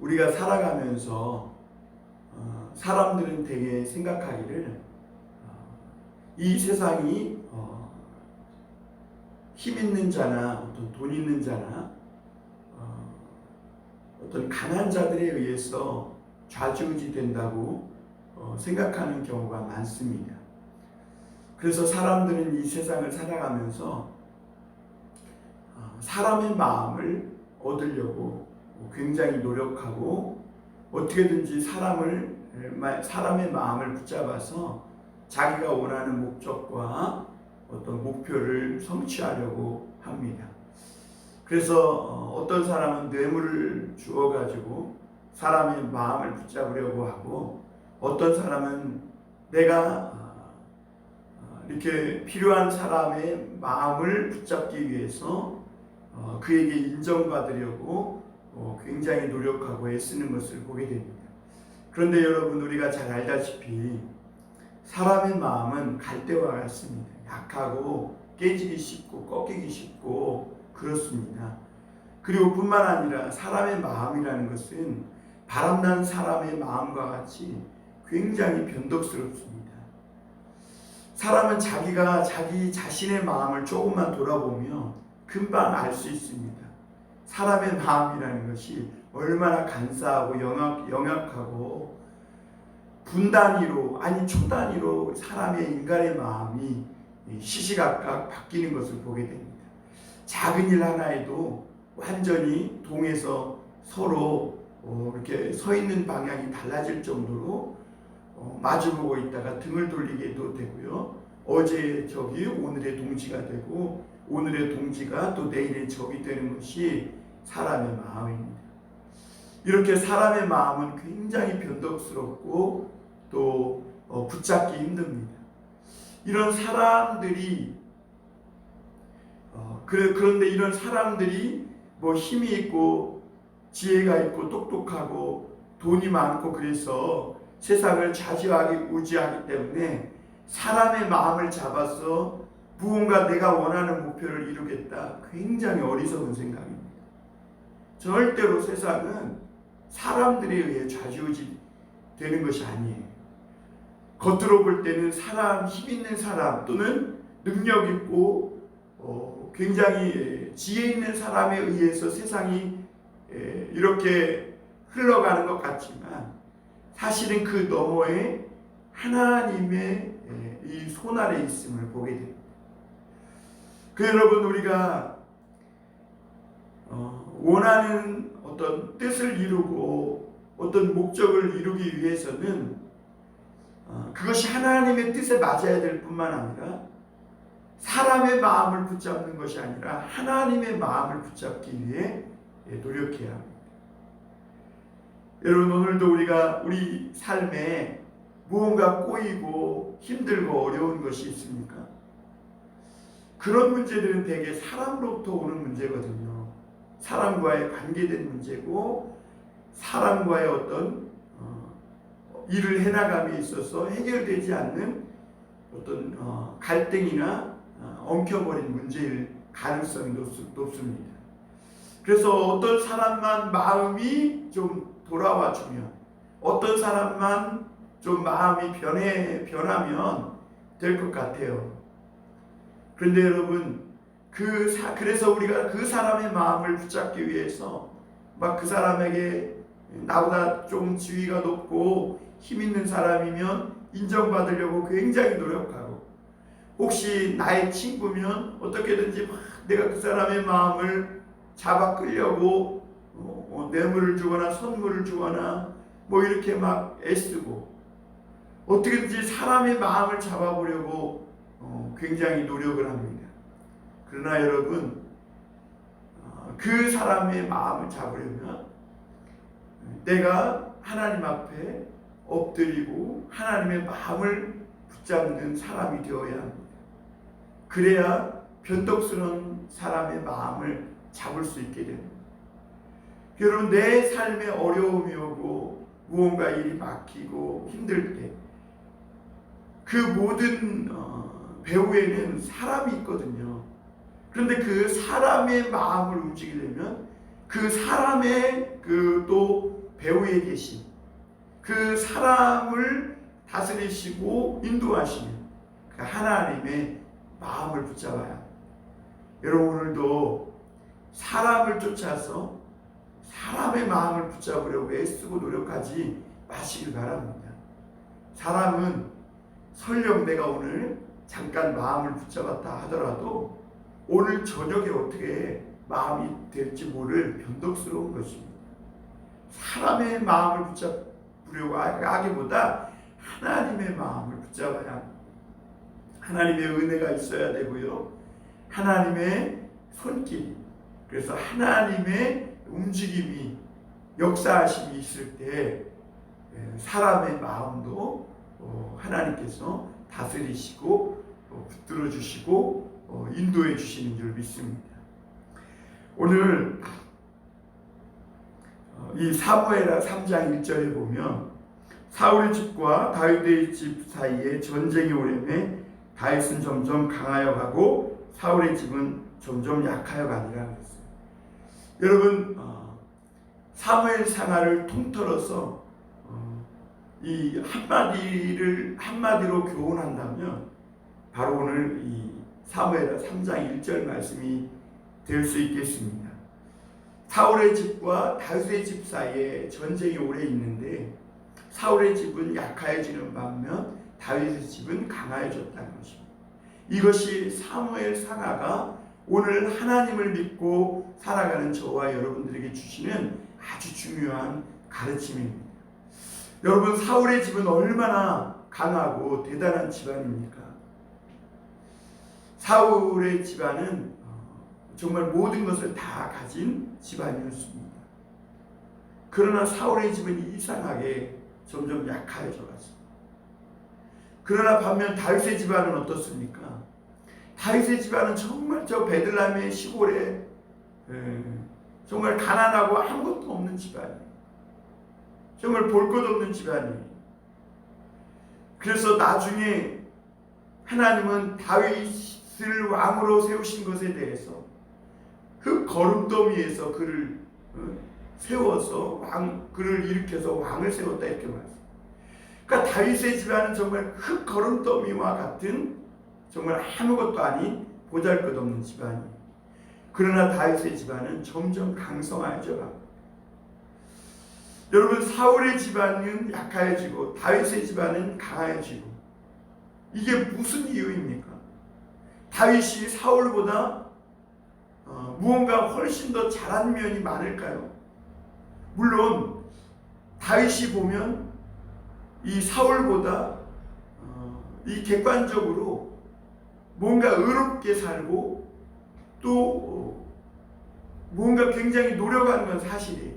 우리가 살아가면서 어, 사람들은 되게 생각하기를 어, 이 세상이 어, 힘 있는 자나 어떤 돈 있는 자나 어, 어떤 강한 자들에 의해서 좌지우지 된다고 어, 생각하는 경우가 많습니다. 그래서 사람들은 이 세상을 살아가면서 어, 사람의 마음을 얻으려고 굉장히 노력하고 어떻게든지 사람을 사람의 마음을 붙잡아서 자기가 원하는 목적과 어떤 목표를 성취하려고 합니다. 그래서 어, 어떤 사람은 뇌물을 주어 가지고 사람의 마음을 붙잡으려고 하고 어떤 사람은 내가 어, 이렇게 필요한 사람의 마음을 붙잡기 위해서 어, 그에게 인정받으려고 어, 굉장히 노력하고 애쓰는 것을 보게 됩니다. 그런데 여러분 우리가 잘 알다시피 사람의 마음은 갈대와 같습니다. 약하고 깨지기 쉽고 꺾이기 쉽고 그렇습니다. 그리고 뿐만 아니라 사람의 마음이라는 것은 바람난 사람의 마음과 같이 굉장히 변덕스럽습니다. 사람은 자기가 자기 자신의 마음을 조금만 돌아보면 금방 알 수 있습니다. 사람의 마음이라는 것이 얼마나 간사하고 영악, 영악하고 분단위로 아니 초단위로 사람의 인간의 마음이 시시각각 바뀌는 것을 보게 됩니다. 작은 일 하나에도 완전히 동에서 서로 어, 이렇게 서 있는 방향이 달라질 정도로 어, 마주보고 있다가 등을 돌리게도 되고요. 어제 적이 오늘의 동지가 되고 오늘의 동지가 또 내일의 적이 되는 것이 사람의 마음입니다. 이렇게 사람의 마음은 굉장히 변덕스럽고 또 어, 붙잡기 힘듭니다. 이런 사람들이 어, 그래, 그런데 이런 사람들이 뭐 힘이 있고 지혜가 있고 똑똑하고 돈이 많고 그래서 세상을 좌지하기 우지하기 때문에 사람의 마음을 잡아서 무언가 내가 원하는 목표를 이루겠다. 굉장히 어리석은 생각입니다. 절대로 세상은 사람들에 의해 좌지우지 되는 것이 아니에요. 겉으로 볼 때는 사람, 힘 있는 사람 또는 능력 있고 어, 굉장히 지혜 있는 사람에 의해서 세상이 에, 이렇게 흘러가는 것 같지만 사실은 그 너머에 하나님의 에, 이 손아래 있음을 보게 됩니다. 그 여러분 우리가 어, 원하는 어떤 뜻을 이루고 어떤 목적을 이루기 위해서는 어, 그것이 하나님의 뜻에 맞아야 될 뿐만 아니라 사람의 마음을 붙잡는 것이 아니라 하나님의 마음을 붙잡기 위해 예, 노력해야 합니다. 여러분 오늘도 우리가 우리 삶에 무언가 꼬이고 힘들고 어려운 것이 있습니까? 그런 문제들은 대개 사람으로부터 오는 문제거든요. 사람과의 관계된 문제고 사람과의 어떤 어, 일을 해나감에 있어서 해결되지 않는 어떤 어, 갈등이나 어, 엉켜버린 문제일 가능성이 높, 습니다 그래서 어떤 사람만 마음이 좀 돌아와 주면 어떤 사람만 좀 마음이 변해 변하면 될 것 같아요. 그런데 여러분 그 사, 그래서 우리가 그 사람의 마음을 붙잡기 위해서 막 그 사람에게 나보다 좀 지위가 높고 힘 있는 사람이면 인정받으려고 굉장히 노력하고 혹시 나의 친구면 어떻게든지 막 내가 그 사람의 마음을 잡아 끌려고 어, 어, 뇌물을 주거나 선물을 주거나 뭐 이렇게 막 애쓰고 어떻게든지 사람의 마음을 잡아보려고 어, 굉장히 노력을 합니다. 그러나 여러분 어, 그 사람의 마음을 잡으려면 내가 하나님 앞에 엎드리고 하나님의 마음을 붙잡는 사람이 되어야 합니다. 그래야 변덕스러운 사람의 마음을 잡을 수 있게 됩니다. 여러분 내 삶에 어려움이 오고 무언가 일이 막히고 힘들 때 그 모든 어, 배후에는 사람이 있거든요. 그런데 그 사람의 마음을 움직이려면 그 사람의 그 또 배후에 계신 그 사람을 다스리시고 인도하시는 그 하나님의 마음을 붙잡아야 여러분 오늘도 사람을 쫓아서 사람의 마음을 붙잡으려고 애쓰고 노력하지 마시길 바랍니다. 사람은 설령 내가 오늘 잠깐 마음을 붙잡았다 하더라도 오늘 저녁에 어떻게 마음이 될지 모를 변덕스러운 것입니다. 사람의 마음을 붙잡으려고 하기보다 하나님의 마음을 붙잡아야. 하나님의 은혜가 있어야 되고요. 하나님의 손길, 그래서 하나님의 움직임이 역사하심이 있을 때 예, 사람의 마음도 어, 하나님께서 다스리시고 어, 붙들어 주시고 어, 인도해 주시는 줄 믿습니다. 오늘 이 사무엘하 3장 1절에 보면 사울의 집과 다윗의 집 사이에 전쟁이 오래매 다윗은 점점 강하여 가고 사울의 집은 점점 약하여 가니라 그랬어요. 여러분 어, 사무엘 상하를 통틀어서 어, 이 한마디를 한마디로 교훈한다면 바로 오늘 이 사무엘하 3장 1절 말씀이 될 수 있겠습니다. 사울의 집과 다윗의 집 사이에 전쟁이 오래 있는데 사울의 집은 약해지는 반면 다윗의 집은 강해졌다는 것입니다. 이것이 사무엘 상하가 오늘 하나님을 믿고 살아가는 저와 여러분들에게 주시는 아주 중요한 가르침입니다. 여러분 사울의 집은 얼마나 강하고 대단한 집안입니까? 사울의 집안은 정말 모든 것을 다 가진 집안이었습니다. 그러나 사울의 집은 이상하게 점점 약해져 갔습니다. 그러나 반면 다윗의 집안은 어떻습니까? 다윗의 집안은 정말 저 베들람의 시골에 에, 정말 가난하고 아무것도 없는 집안이에요. 정말 볼 것 없는 집안이에요. 그래서 나중에 하나님은 다윗 을 왕으로 세우신 것에 대해서 그 거름더미에서 그를 어, 세워서 왕 그를 일으켜서 왕을 세웠다 이렇게 말했어요. 그러니까 다윗의 집안은 정말 흙 거름더미와 같은 정말 아무것도 아닌 보잘것없는 집안이에요. 그러나 다윗의 집안은 점점 강성해져 갑니다. 여러분 사울의 집안은 약해지고 다윗의 집안은 강해지고 이게 무슨 이유입니까? 다윗이 사울보다 어, 무언가 훨씬 더 잘한 면이 많을까요? 물론 다윗이 보면 이 사울보다 어, 이 객관적으로 뭔가 의롭게 살고 또 뭔가 굉장히 노력하는 건 사실이에요.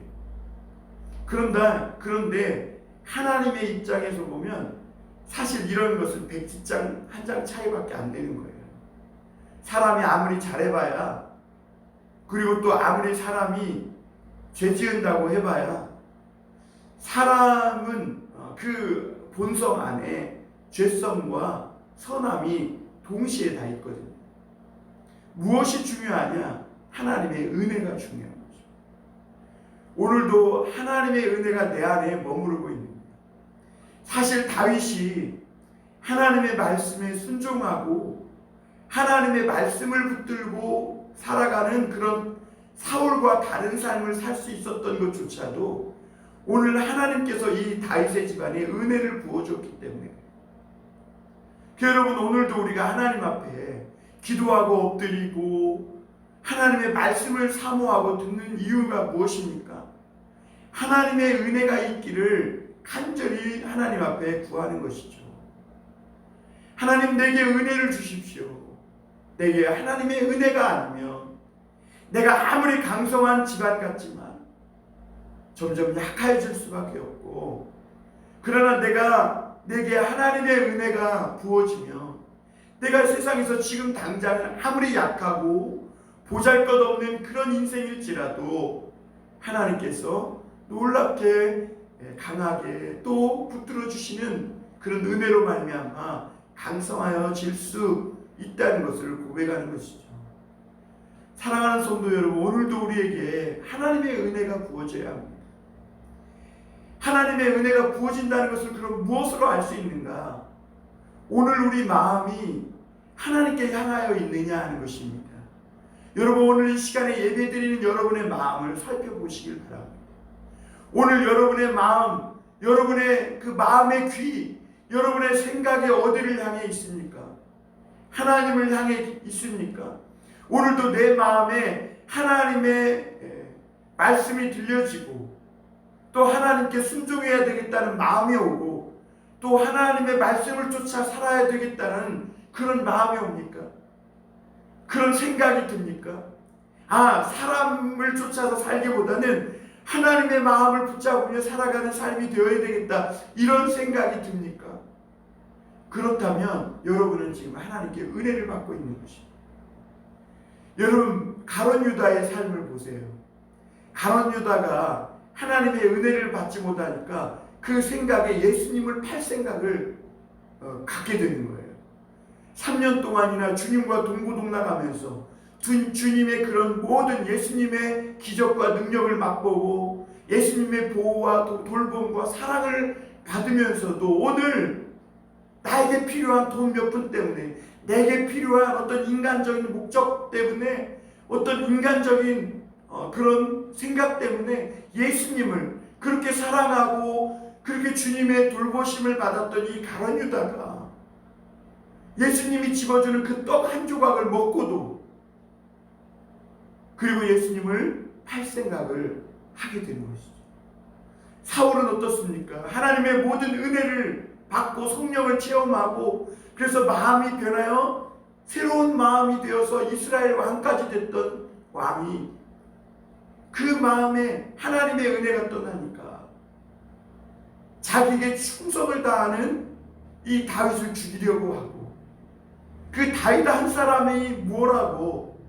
그런다 그런데 하나님의 입장에서 보면 사실 이런 것은 백지장 한 장 차이밖에 안 되는 거예요. 사람이 아무리 잘해봐야 그리고 또 아무리 사람이 죄 지은다고 해봐야 사람은 어, 그 본성 안에 죄성과 선함이 동시에 다 있거든요. 무엇이 중요하냐? 하나님의 은혜가 중요한 거죠. 오늘도 하나님의 은혜가 내 안에 머무르고 있는 거예요. 사실 다윗이 하나님의 말씀에 순종하고 하나님의 말씀을 붙들고 살아가는 그런 사울과 다른 삶을 살 수 있었던 것조차도 오늘 하나님께서 이 다윗의 집안에 은혜를 부어줬기 때문에 여러분 오늘도 우리가 하나님 앞에 기도하고 엎드리고 하나님의 말씀을 사모하고 듣는 이유가 무엇입니까? 하나님의 은혜가 있기를 간절히 하나님 앞에 구하는 것이죠. 하나님 내게 은혜를 주십시오. 내게 하나님의 은혜가 아니면 내가 아무리 강성한 집안 같지만 점점 약해질 수밖에 없고 그러나 내가 내게 하나님의 은혜가 부어지면 내가 세상에서 지금 당장 아무리 약하고 보잘것없는 그런 인생일지라도 하나님께서 놀랍게 강하게 또 붙들어 주시는 그런 은혜로 말미암아 강성하여 질 수 있다는 것을 고백하는 것이죠. 사랑하는 성도 여러분, 오늘도 우리에게 하나님의 은혜가 부어져야 합니다. 하나님의 은혜가 부어진다는 것을 그럼 무엇으로 알 수 있는가? 오늘 우리 마음이 하나님께 향하여 있느냐 하는 것입니다. 여러분 오늘 이 시간에 예배드리는 여러분의 마음을 살펴보시길 바랍니다. 오늘 여러분의 마음, 여러분의 그 마음의 귀, 여러분의 생각이 어디를 향해 있습니까? 하나님을 향해 있습니까? 오늘도 내 마음에 하나님의 에, 말씀이 들려지고 또 하나님께 순종해야 되겠다는 마음이 오고 또 하나님의 말씀을 쫓아 살아야 되겠다는 그런 마음이 옵니까? 그런 생각이 듭니까? 아, 사람을 쫓아서 살기보다는 하나님의 마음을 붙잡으며 살아가는 삶이 되어야 되겠다. 이런 생각이 듭니까? 그렇다면 여러분은 지금 하나님께 은혜를 받고 있는 것입니다. 여러분, 가론 유다의 삶을 보세요. 가론 유다가 하나님의 은혜를 받지 못하니까 그 생각에 예수님을 팔 생각을 어, 갖게 되는 거예요. 3년 동안이나 주님과 동고동락하면서 주, 주님의 그런 모든 예수님의 기적과 능력을 맛보고 예수님의 보호와 도- 돌봄과 사랑을 받으면서도 오늘 나에게 필요한 돈 몇 푼 때문에 내게 필요한 어떤 인간적인 목적 때문에 어떤 인간적인 어, 그런 생각 때문에 예수님을 그렇게 사랑하고 그렇게 주님의 돌보심을 받았던 이 가론 유다가 예수님이 집어주는 그 떡 한 조각을 먹고도 그리고 예수님을 팔 생각을 하게 되는 것이죠. 사울은 어떻습니까? 하나님의 모든 은혜를 받고 성령을 체험하고 그래서 마음이 변하여 새로운 마음이 되어서 이스라엘 왕까지 됐던 왕이 그 마음에 하나님의 은혜가 떠나니까 자기에게 충성을 다하는 이 다윗을 죽이려고 하고 그 다윗 한 사람이 뭐라고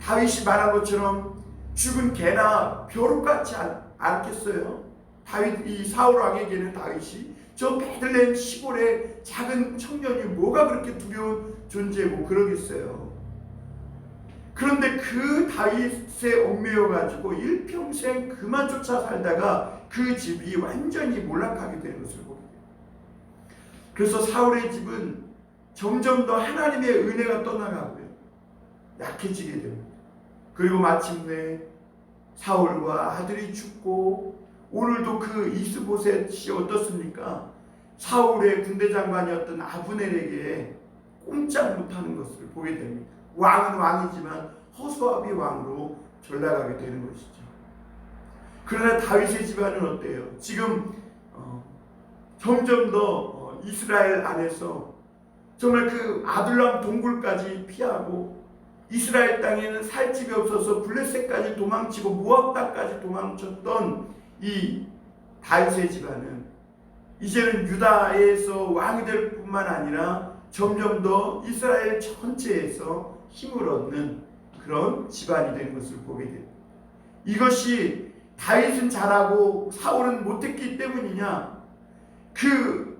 다윗이 말한 것처럼 죽은 개나 벼룩같지 않, 않겠어요? 다윗 이 사울 왕에게는 다윗이 저 베들레헴 시골의 작은 청년이 뭐가 그렇게 두려운 존재고 그러겠어요. 그런데 그 다윗에 얽매여 가지고 일평생 그만 쫓아 살다가 그 집이 완전히 몰락하게 되는 것을 보게 돼요. 그래서 사울의 집은 점점 더 하나님의 은혜가 떠나가고요. 약해지게 됩니다. 그리고 마침내 사울과 아들이 죽고 오늘도 그 이스보셋이 어떻습니까? 사울의 군대 장관이었던 아브넬에게 꼼짝 못하는 것을 보게 됩니다. 왕은 왕이지만 허수아비 왕으로 전락하게 되는 것이죠. 그러나 다윗의 집안은 어때요? 지금 어, 점점 더 어, 이스라엘 안에서 정말 그 아둘람 동굴까지 피하고 이스라엘 땅에는 살 집이 없어서 블레셋까지 도망치고 모압 땅까지 도망쳤던 이 다윗의 집안은 이제는 유다에서 왕이 될 뿐만 아니라 점점 더 이스라엘 전체에서 힘을 얻는 그런 집안이 된 것을 보게 됩니다. 이것이 다윗은 잘하고 사울은 못했기 때문이냐? 그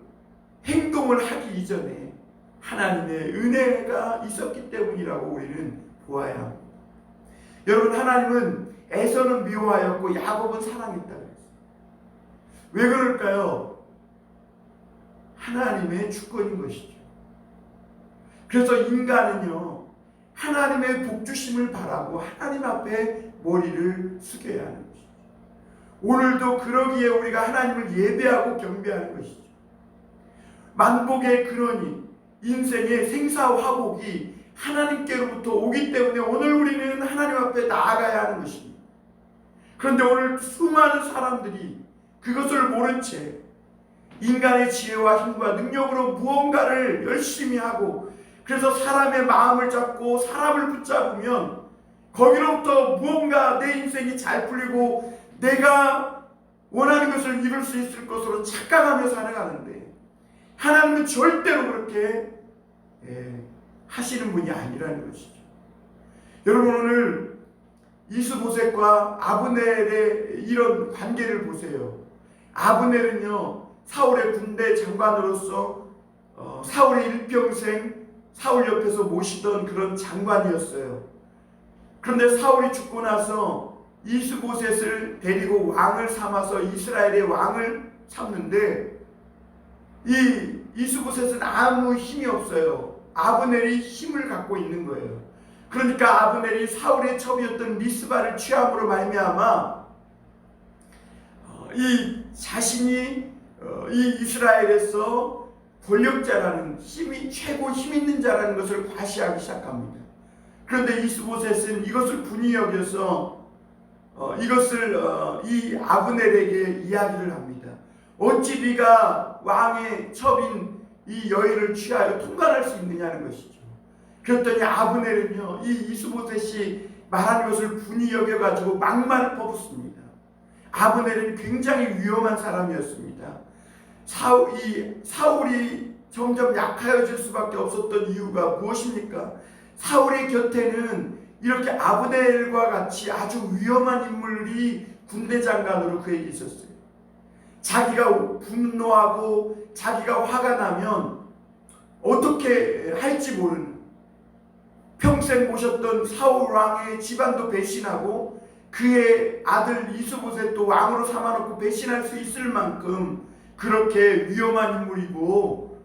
행동을 하기 이전에 하나님의 은혜가 있었기 때문이라고 우리는 보아야 합니다. 여러분 하나님은 에서는 미워하였고 야곱은 사랑했다 그랬어요. 왜 그럴까요? 하나님의 주권인 것이죠. 그래서 인간은요 하나님의 복주심을 바라고 하나님 앞에 머리를 숙여야 하는 것이죠. 오늘도 그러기에 우리가 하나님을 예배하고 경배하는 것이죠. 만복의 근원이 인생의 생사화복이 하나님께로부터 오기 때문에 오늘 우리는 하나님 앞에 나아가야 하는 것입니다. 그런데 오늘 수많은 사람들이 그것을 모른 채 인간의 지혜와 힘과 능력으로 무언가를 열심히 하고 그래서 사람의 마음을 잡고 사람을 붙잡으면 거기로부터 무언가 내 인생이 잘 풀리고 내가 원하는 것을 이룰 수 있을 것으로 착각하며 살아가는데 하나님은 절대로 그렇게 예, 하시는 분이 아니라는 것이죠. 여러분 오늘 이스보셋과 아브넬의 이런 관계를 보세요. 아브넬은요 사울의 군대 장관으로서 어, 사울의 일평생 사울 옆에서 모시던 그런 장관이었어요. 그런데 사울이 죽고 나서 이스보셋을 데리고 왕을 삼아서 이스라엘의 왕을 삼는데 이 이스보셋은 아무 힘이 없어요. 아브넬이 힘을 갖고 있는 거예요. 그러니까 아브넬이 사울의 첩이었던 리스바를 취함으로 말미암아 어, 이 자신이 어, 이 이스라엘에서 권력자라는 힘이 최고 힘 있는 자라는 것을 과시하기 시작합니다. 그런데 이스보셋은 이것을 분이 여겨서 어, 이것을 어, 이 아브넬에게 이야기를 합니다. 어찌 네가 왕의 첩인 이 여인을 취하여 통관할 수 있느냐는 것이죠. 그랬더니 아브넬은요 이 이스보셋이 말하는 것을 분이 여겨가지고 막말을 퍼붓습니다. 아브넬은 굉장히 위험한 사람이었습니다. 사울, 이 사울이 점점 약하여질 수밖에 없었던 이유가 무엇입니까? 사울의 곁에는 이렇게 아브넬과 같이 아주 위험한 인물이 군대 장관으로 그에게 있었어요. 자기가 분노하고 자기가 화가 나면 어떻게 할지 모르는 평생 모셨던 사울 왕의 집안도 배신하고 그의 아들 이스보셋도 왕으로 삼아놓고 배신할 수 있을 만큼 그렇게 위험한 인물이고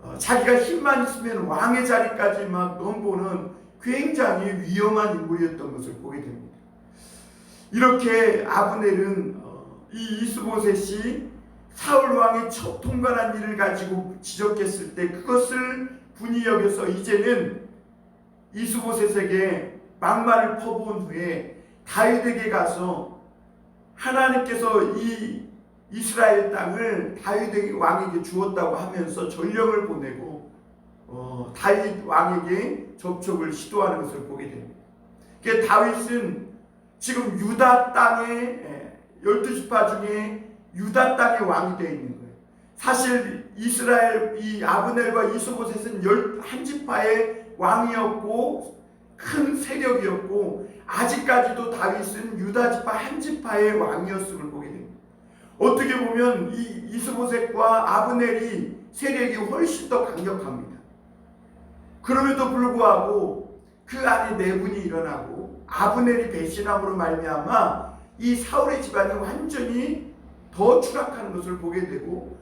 어, 자기가 힘만 있으면 왕의 자리까지 막 넘보는 굉장히 위험한 인물이었던 것을 보게 됩니다. 이렇게 아브넬은 어, 이 이스보셋이 사울 왕의 첫 통관한 일을 가지고 지적했을 때 그것을 분이 여겨서 이제는 이스보셋에게 막말을 퍼부은 후에 다윗에게 가서 하나님께서 이 이스라엘 땅을 다윗 왕에게 주었다고 하면서 전령을 보내고 어, 다윗 왕에게 접촉을 시도하는 것을 보게 됩니다. 그 다윗은 지금 유다 땅의 열두 지파 중에 유다 땅의 왕이 되어 있는 거예요. 사실 이스라엘 이 아브넬과 이스보셋은 열한 지파의 왕이었고 큰 세력이었고 아직까지도 다윗은 유다 지파 한 지파의 왕이었음을. 어떻게 보면 이 이스보셋과 아브넬이 세력이 훨씬 더 강력합니다. 그럼에도 불구하고 그 안에 내분이 일어나고 아브넬이 배신함으로 말미암아 이 사울의 집안이 완전히 더 추락하는 것을 보게 되고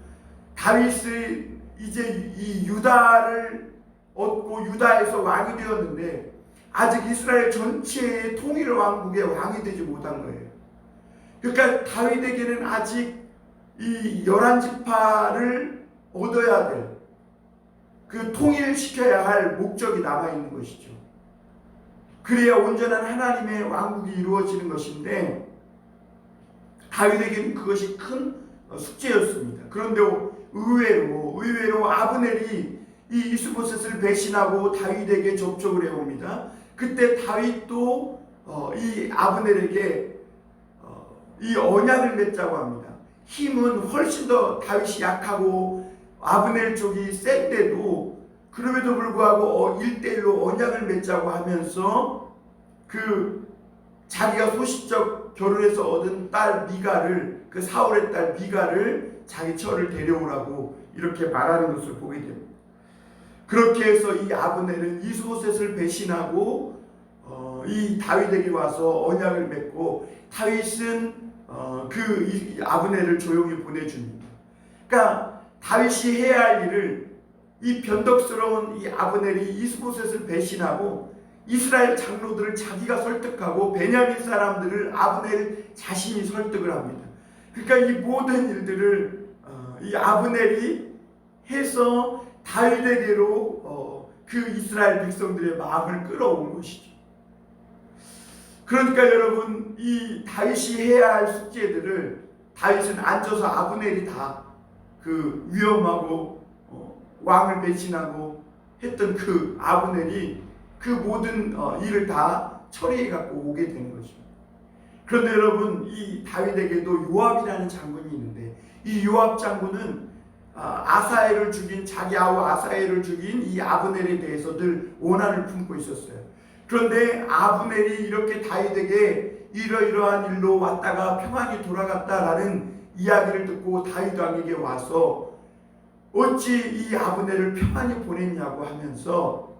다윗이 이제 이 유다를 얻고 유다에서 왕이 되었는데 아직 이스라엘 전체의 통일 왕국의 왕이 되지 못한 거예요. 그러니까 다윗에게는 아직 이 열한 지파를 얻어야 될 그 통일시켜야 할 목적이 남아 있는 것이죠. 그래야 온전한 하나님의 왕국이 이루어지는 것인데 다윗에게는 그것이 큰 숙제였습니다. 그런데 의외로 의외로 아브넬이 이 이스보셋을 배신하고 다윗에게 접촉을 해옵니다. 그때 다윗도 어, 이 아브넬에게 어, 이 언약을 맺자고 합니다. 힘은 훨씬 더 다윗이 약하고 아브넬 쪽이 센데도 그럼에도 불구하고 어, 1대1로 언약을 맺자고 하면서 그 자기가 소시적 결혼해서 얻은 딸 미가를 그 사울의 딸 미가를 자기 처를 데려오라고 이렇게 말하는 것을 보게 됩니다. 그렇게 해서 이 아브넬은 이스보셋을 배신하고 어, 이 다윗에게 와서 언약을 맺고 다윗은 어, 그 아브넬을 조용히 보내줍니다. 그러니까 다윗이 해야 할 일을 이 변덕스러운 이 아브넬이 이스보셋을 배신하고 이스라엘 장로들을 자기가 설득하고 베냐민 사람들을 아브넬 자신이 설득을 합니다. 그러니까 이 모든 일들을 어, 이 아브넬이 해서 다윗에게로 어, 그 이스라엘 백성들의 마음을 끌어온 것이죠. 그러니까 여러분 이 다윗이 해야 할 숙제들을 다윗은 앉아서 아브넬이 다 그 위험하고 어, 왕을 배신하고 했던 그 아브넬이 그 모든 어, 일을 다 처리해 갖고 오게 된 것입니다. 그런데 여러분 이 다윗에게도 요압이라는 장군이 있는데 이 요압 장군은 아, 아사엘을 죽인 자기 아우 아사엘을 죽인 이 아브넬에 대해서 늘 원한을 품고 있었어요. 그런데 아브넬이 이렇게 다윗에게 이러이러한 일로 왔다가 평안히 돌아갔다라는 이야기를 듣고 다윗 왕에게 와서 어찌 이 아브넬을 평안히 보냈냐고 하면서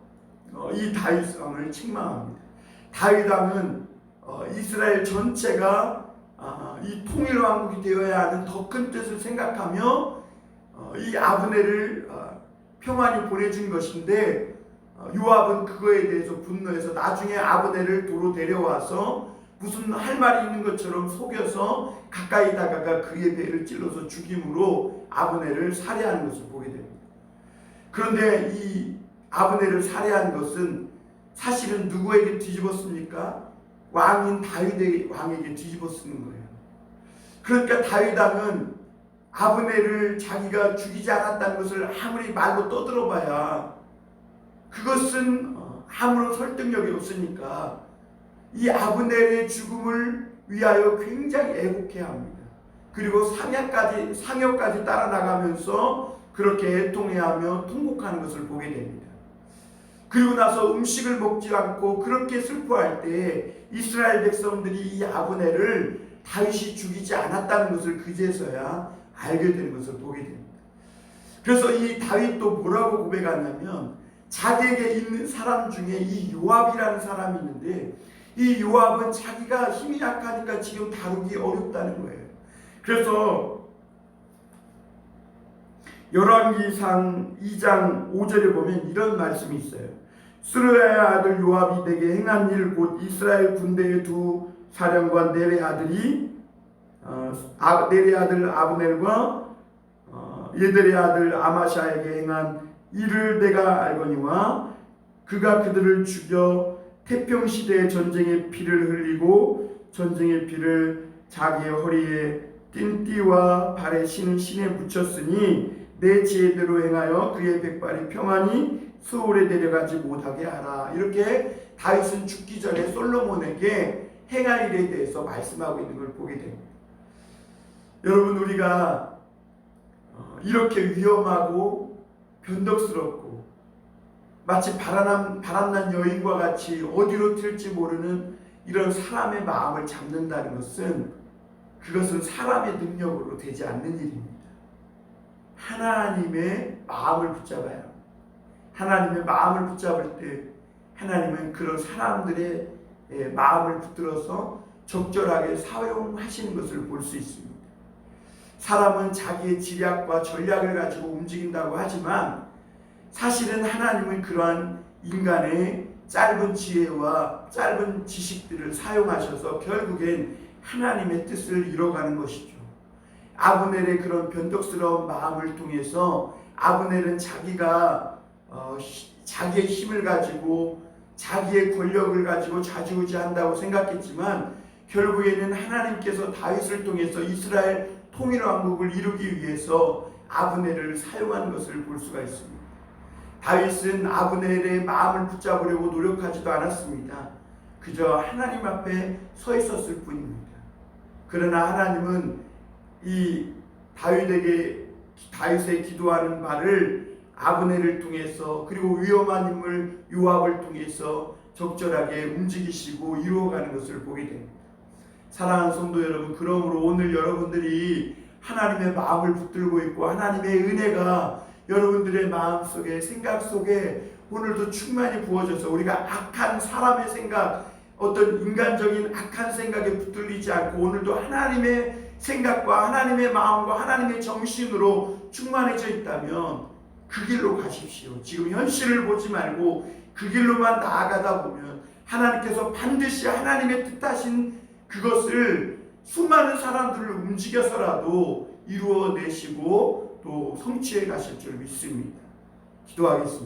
어, 이 다윗 왕을 책망합니다. 다윗 왕은 어, 이스라엘 전체가 아, 이 통일 왕국이 되어야 하는 더 큰 뜻을 생각하며 어, 이 어, 평안히 보내준 것인데 어, 요압은 그거에 대해서 분노해서 나중에 아브네를 도로 데려와서 무슨 할 말이 있는 것처럼 속여서 가까이 다가가 그의 배를 찔러서 죽임으로 아브네를 살해하는 것을 보게 됩니다. 그런데 이 아브네를 살해한 것은 사실은 누구에게 뒤집었습니까? 왕인 다윗의 왕에게 뒤집어 쓰는 거예요. 그러니까 다윗 왕은 아브네를 자기가 죽이지 않았다는 것을 아무리 말로 떠들어봐야 그것은 어, 아무런 설득력이 없으니까 이 아브넬의 죽음을 위하여 굉장히 애국해야 합니다. 그리고 상여까지 상여까지 따라 나가면서 그렇게 애통해하며 통곡하는 것을 보게 됩니다. 그리고 나서 음식을 먹지 않고 그렇게 슬퍼할 때 이스라엘 백성들이 이 아브넬을 다윗이 죽이지 않았다는 것을 그제서야 알게 되는 것을 보게 됩니다. 그래서 이 다윗도 뭐라고 고백하냐면 자기에게 있는 사람 중에 이 요압이라는 사람이 있는데 이 요압은 자기가 힘이 약하니까 지금 다루기 어렵다는 거예요. 그래서 열왕기상 2장 5절에 보면 이런 말씀이 있어요. 스루야의 아들 요압이 내게 행한 일 곧 이스라엘 군대의 두 사령관 네레 아들이 어, 아, 네레 아들 아브넬과 어, 예델의 아들 아마샤에게 행한 이를 내가 알거니와 그가 그들을 죽여 태평 시대의 전쟁의 피를 흘리고 전쟁의 피를 자기의 허리에 띵띠와 발에 신은 신에 묻혔으니 내 지혜대로 행하여 그의 백발이 평안히 수월에 데려가지 못하게 하라. 이렇게 다윗은 죽기 전에 솔로몬에게 행할 일에 대해서 말씀하고 있는 걸 보게 됩니다. 여러분 우리가 어, 이렇게 위험하고 변덕스럽고 마치 바람난, 바람난 여인과 같이 어디로 튈지 모르는 이런 사람의 마음을 잡는다는 것은 그것은 사람의 능력으로 되지 않는 일입니다. 하나님의 마음을 합니다. 하나님의 마음을 붙잡을 때 하나님은 그런 사람들의 예, 마음을 붙들어서 적절하게 사용하시는 것을 볼 수 있습니다. 사람은 자기의 지략과 전략을 가지고 움직인다고 하지만 사실은 하나님은 그러한 인간의 짧은 지혜와 짧은 지식들을 사용하셔서 결국엔 하나님의 뜻을 이뤄가는 것이죠. 아브넬의 그런 변덕스러운 마음을 통해서 아브넬은 자기가 어, 자기의 힘을 가지고 자기의 권력을 가지고 좌지우지한다고 생각했지만 결국에는 하나님께서 다윗을 통해서 이스라엘 통일 왕국을 이루기 위해서 아브넬을 사용한 것을 볼 수가 있습니다. 다윗은 아브넬의 마음을 붙잡으려고 노력하지도 않았습니다. 그저 하나님 앞에 서 있었을 뿐입니다. 그러나 하나님은 이 다윗에게 다윗의 기도하는 바를 아브넬을 통해서 그리고 위험한 인물 요압을 통해서 적절하게 움직이시고 이루어가는 것을 보게 됩니다. 사랑하는 성도 여러분, 그러므로 오늘 여러분들이 하나님의 마음을 붙들고 있고 하나님의 은혜가 여러분들의 마음 속에 생각 속에 오늘도 충만히 부어져서 우리가 악한 사람의 생각, 어떤 인간적인 악한 생각에 붙들리지 않고 오늘도 하나님의 생각과 하나님의 마음과 하나님의 정신으로 충만해져 있다면 그 길로 가십시오. 지금 현실을 보지 말고 그 길로만 나아가다 보면 하나님께서 반드시 하나님의 뜻하신 그것을 수많은 사람들을 움직여서라도 이루어내시고 또 성취해 가실 줄 믿습니다. 기도하겠습니다.